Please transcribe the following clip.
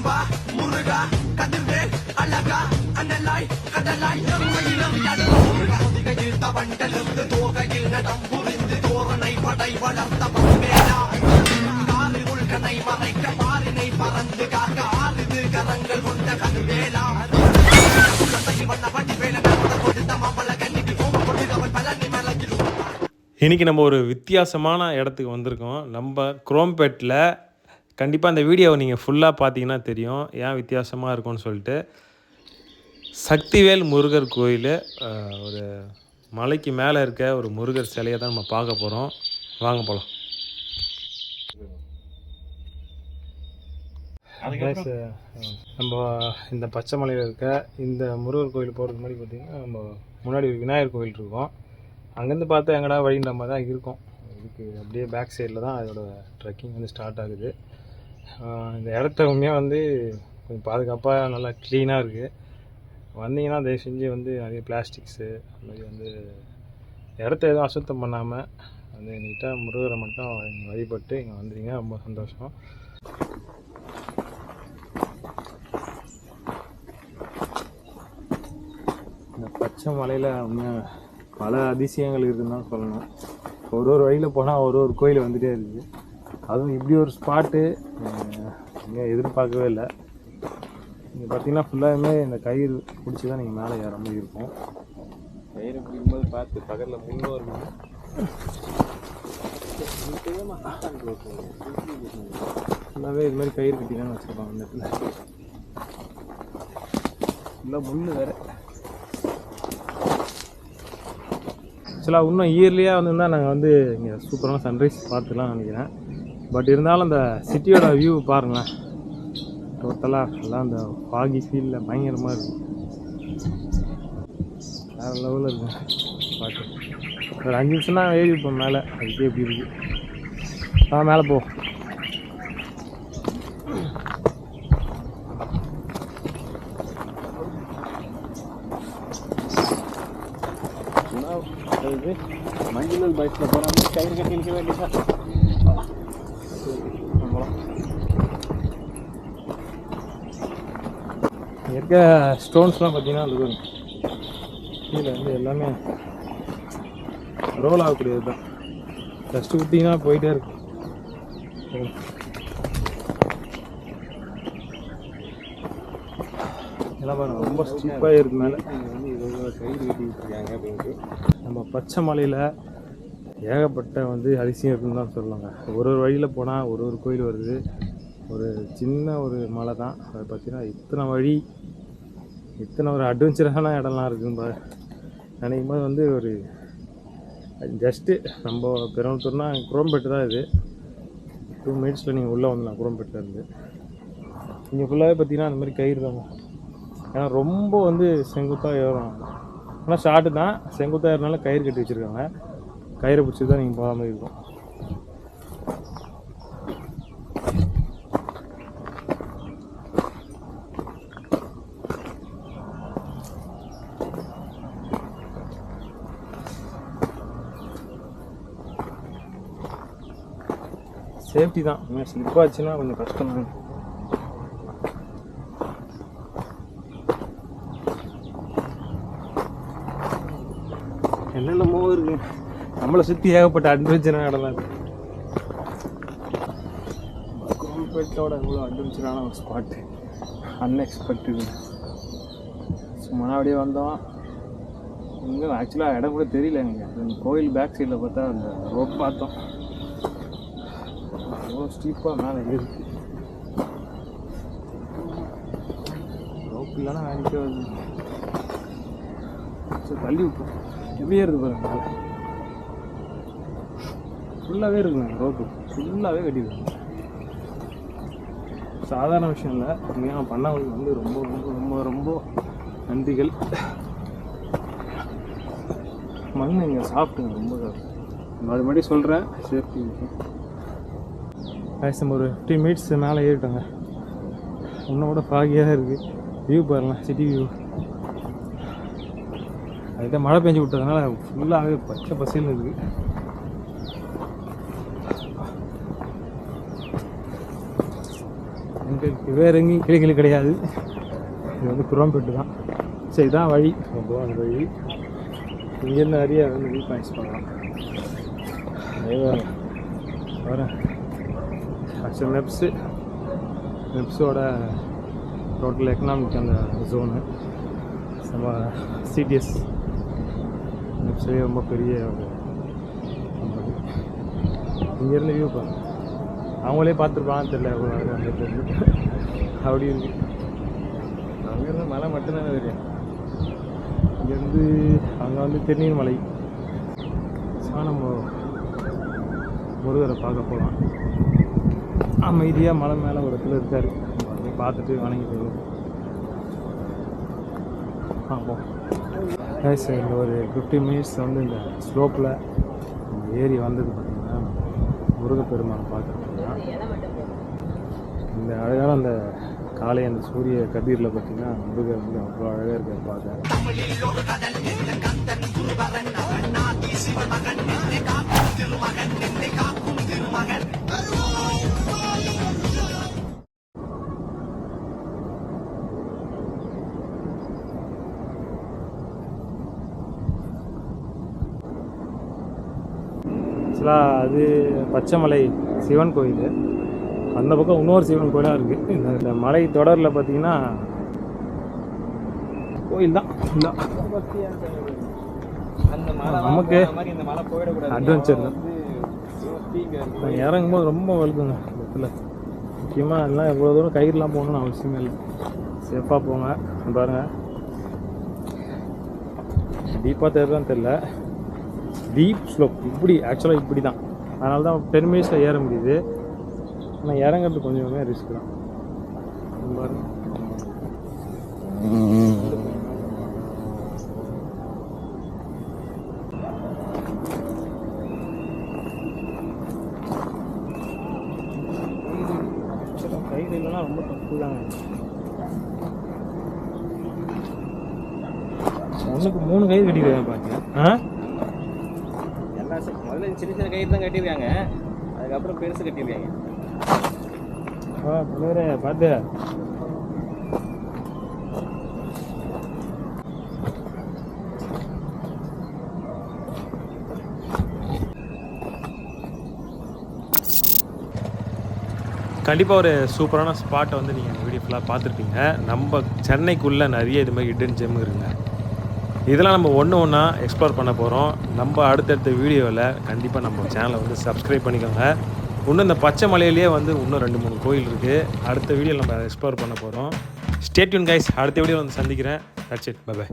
கம்பா முருகா கதிர்வேல் அழகா அண்ணலாய் கடலாய் எம்மையிலும் முருகா. முதிகையில் தோகையில் நடம் புரிந்து தோரணை படை வளர்த்த பண்பேலா காரில் உள்கனை மறைக்க மாறினை பறந்து காக்க ஆறுது கரங்கள் கொண்ட கதிர்வேலா இன்றைக்கி நம்ம ஒரு வித்தியாசமான இடத்துக்கு வந்திருக்கோம். நம்ம குரோம்பேட்டில் கண்டிப்பாக அந்த வீடியோவை நீங்கள் ஃபுல்லாக பார்த்தீங்கன்னா தெரியும். ஏன் வித்தியாசமாக இருக்கும்னு சொல்லிட்டு. சக்திவேல் முருகர் கோயில் ஒரு மலைக்கு மேலே இருக்க ஒரு முருகர் சிலையை தான் நம்ம பார்க்க போகிறோம் வாங்க போகலாம் நம்ம இந்த பச்சை மலையில் இருக்க இந்த முருகர் கோயில் போகிறது மாதிரி பார்த்திங்கன்னா நம்ம முன்னாடி ஒரு விநாயகர் கோயில் இருக்கும். அங்கேருந்து பார்த்தா எங்கடா வழின்ற மாதிரி தான் இருக்கும். இதுக்கு அப்படியே பேக் சைடில் தான் அதோட ட்ரெக்கிங் வந்து ஸ்டார்ட் ஆகுது. இந்த இடத்த உண்மையாக வந்து கொஞ்சம் பாதுகாப்பாக நல்லா க்ளீனாக இருக்குது வந்தீங்கன்னா தயவு செஞ்சு வந்து நிறைய பிளாஸ்டிக்ஸு அந்த மாதிரி வந்து இடத்த எதுவும் அசுத்தம் பண்ணாமல் வந்து நீட்டாக முருகரை மட்டும் இங்கே வழிபட்டு இங்கே வந்துடுங்க ரொம்ப சந்தோஷம். இந்த பச்சை மலையில் உண்மையாக பல அதிசயங்கள் இருக்குதுன்னு தான் சொல்லணும். ஒரு ஒரு வழியில் போனால் ஒரு ஒரு கோயில் வந்துகிட்டே இருக்குது அதுவும் இப்படி ஒரு ஸ்பாட்டு இங்கே எதிர்பார்க்கவே இல்லை. இங்கே பார்த்தீங்கன்னா ஃபுல்லாகவே இந்த கயிறு பிடிச்சி தான் நீங்கள் மேலே ஏற மாதிரி இருக்கும். கயிறு பிடிக்கும்போது பார்த்து பக்கத்தில் முன்னும் இருக்கும் ஃபுல்லாகவே இது மாதிரி கயிறு கட்டி தான் வச்சுருப்பாங்க அந்த இடத்துல. ஃபுல்லாக முள் வேறு. ஆக்சுவலாக இன்னும் இயர்லியாக வந்திருந்தால் நாங்கள் வந்து இங்கே சூப்பரான சன்ரைஸ் பார்த்துலாம் நினைக்கிறேன். பட் இருந்தாலும் அந்த சிட்டியோட வியூ பாருங்களேன். டோட்டலாக எல்லாம் அந்த ஃபாகி ஃபீலில் பயங்கரமாக இருக்கும் வேறு லெவலில் இருக்கும் பாட்டு ஒரு அஞ்சு நிமிஷம் தான் ஏறி இருப்போம் மேலே. அதுக்கே எப்படி இருக்கு. ஆ மேலே போ. இது? மஞ்சள் பைக்கில் போகிறாங்க கயிறு கட்டி நிற்க வேண்டியதா இருக்க ஸ்டோன்ஸ்லாம் பார்த்தீங்கன்னா அது கீழே வந்து எல்லாமே ரோல் ஆகக்கூடியது தான் டஸ்ட்டு விட்டிங்கன்னா போயிட்டே இருக்கும் இதெல்லாம் ரொம்ப ஸ்டிப்பாக இருக்கு மேலே. வந்து இவ்வளோ கயிறு விட்டுருக்காங்க அப்படின்ட்டு நம்ம பச்சை மலையில் ஏகப்பட்ட வந்து அதிசயம் இருக்குன்னு தான் சொல்லுவாங்க ஒரு ஒரு வழியில் போனால் ஒரு ஒரு கோயில் வருது. ஒரு சின்ன ஒரு மலை தான். அதை பார்த்தீங்கன்னா இத்தனை வழி இத்தனை ஒரு அட்வென்ச்சரான இடம்லாம் இருக்குன்னு பா நினைக்கும் போது வந்து ஒரு ஜஸ்ட்டு நம்ம பெருமத்தூர்னா குரோம்பேட்டு தான் இது. டூ மினிட்ஸில் நீங்கள் உள்ளே வந்துடலாம் குரோம்பேட்டிலேருந்து இங்கே ஃபுல்லாகவே பார்த்தீங்கன்னா அந்த மாதிரி கயிறு தான் ஏன்னா ரொம்ப வந்து செங்குத்தாக ஏறும். ஆனால் ஷார்ட்டு தான். செங்குத்தாக ஏறினால கயிறு கட்டி வச்சுருக்காங்க. கயிறை பிடிச்சி தான் நீங்கள் போகிற மாதிரி இருக்கும் சேஃப்டி தான். ஸ்லிப் ஆச்சுன்னா கொஞ்சம் கஷ்டம் தான். என்னென்னமோ இருக்கு. நம்மளை சுற்றி ஏகப்பட்ட அட்வென்ச்சராக இடம்லாம் இருக்கு கோம்பேட்டோட இவ்வளோ அட்வென்ச்சரான ஒரு ஸ்பாட்டு அன்எக்ஸ்பெக்டட் சும்மா அப்படியே வந்தோம். இங்கே ஆக்சுவலாக இடம் கூட தெரியல எனக்கு. கோயில் பேக் சைடில் பார்த்தா அந்த ரோப் பார்த்தோம். அவ்வளோ ஸ்டீப்பாக மேலே இருக்கு ரோப் இல்லைன்னா வேலைக்கே வருது சரி தள்ளி விட்டோம் எப்படி ஏறுது பாருங்க மேலே ஃபுல்லாகவே இருக்குங்க ரோப்பு. ஃபுல்லாகவே கட்டிடுவாங்க சாதாரண விஷயம் இல்லை. உண்மையாக பண்ணவங்களுக்கு வந்து ரொம்ப ரொம்ப ரொம்ப ரொம்ப நன்றிகள். மண் இங்கே சாப்பிட்டுங்க ரொம்ப மறுபடியும் சொல்கிறேன் சேஃப்டி விஷயம் ஒரு ஃபிஃப்டி மினிட்ஸ் மேலே ஏறிட்டோங்க. இன்னும் கூட ஃபாகியாக தான் இருக்குது வியூ பாருங்களேன் சிட்டி வியூ அதுதான் மழை பெஞ்சு விட்டதுனால ஃபுல்லாகவே பச்சை பசேல்னு இருக்குது இங்கே வேறு எங்கேயும் கிளி கிளி கிடையாது. இது வந்து குரோம்பேட்டு தான். சரி இதான் வழி. போகும் அந்த வழி. இங்கேருந்து நிறைய வந்து வியூ பாயிண்ட்ஸ் பண்ணலாம் வரேன் ஆக்சுவல் மெப்ஸு மெப்ஸோட டோட்டல் எக்கனாமிக் அந்த ஜோனு நம்ம சிடிஎஸ் மெப்ஸ்லேயே ரொம்ப பெரிய ஒரு. இங்கேருந்து வியூ பாருங்க அவங்களே பார்த்துருப்பாங்கன்னு தெரியல அழகா அந்த அப்படி இருக்கு. அங்கேருந்து மலை மட்டும்தானே தெரியும். இங்கேருந்து அங்கே வந்து திருநீர் மலை. ஸோ நம்ம முருகரை பார்க்க போகலாம் அமைதியாக மலை மேலே ஒரு இடத்துல இருக்கார். பார்த்துட்டு வணங்கிட்டு போயிடும் ஆமாம் ஹேஸ் இந்த ஒரு ஃபிஃப்டி மினிட்ஸ் வந்து இந்த ஸ்லோப்பில் ஏறி வந்தது பார்த்தீங்கன்னா முருகப்பெருமானை பார்க்குறதுக்கு இந்த அழகான அந்த காலை அந்த சூரிய கதிரில் பார்த்தீங்கன்னா முருக வந்து அவ்வளோ அழகாக இருக்கார் பார்க்க. ஆக்சுவலாக அது பச்சைமலை சிவன் கோயில். அந்த பக்கம் இன்னொரு சிவன் கோயிலாக இருக்குது இந்த இந்த மலை தொடரில் பார்த்தீங்கன்னா கோயில் தான். நமக்கு அட்வென்ச்சர் தான். இறங்கும்போது ரொம்ப வழுக்குங்க இடத்துல முக்கியமாக எல்லாம் எவ்வளோ தூரம் கயிறுலாம் போகணும்னு அவசியமே இல்லை. சேஃபாக போங்க பாருங்கள் டீப்பாக தெரியுதான்னு தெரில டீப் ஸ்லோப் இப்படி ஆக்சுவலாக இப்படி தான் அதனால தான் டென் மினிட்ஸில் ஏற முடியுது. ஆனால் இறங்குறது கொஞ்சமே ரிஸ்க் தான். பாருங்க கயிறு இல்லைன்னா ரொம்ப தப்பு தாங்க ஒன்றுக்கு மூணு கயிறு கட்டிக்கிறேன் பார்த்தேன் ஆ? சின்ன சின்ன கயிறு தான் கட்டியிருக்காங்க. அதுக்கப்புறம் பெருசு கட்டியிருக்காங்க. பார்த்து கண்டிப்பாக ஒரு சூப்பரான ஸ்பாட்டை வந்து நீங்கள் வீடியோ ஃபுல்லாக பார்த்துருப்பீங்க. நம்ம சென்னைக்குள்ளே நிறைய இது மாதிரி ஹிடன் ஜெம் இருக்குங்க. இதெல்லாம் நம்ம ஒன்று ஒன்றா எக்ஸ்ப்ளோர் பண்ண போகிறோம் நம்ம அடுத்தடுத்த வீடியோவில் கண்டிப்பாக நம்ம சேனலை வந்து சப்ஸ்கிரைப் பண்ணிக்கோங்க. இன்னும் இந்த பச்சை மலையிலேயே வந்து இன்னும் ரெண்டு மூணு கோயில் இருக்குது அடுத்த வீடியோவில் நம்ம எக்ஸ்ப்ளோர் பண்ண போகிறோம் ஸ்டேட்யூன் கைஸ் அடுத்த வீடியோ வந்து சந்திக்கிறேன். That's it by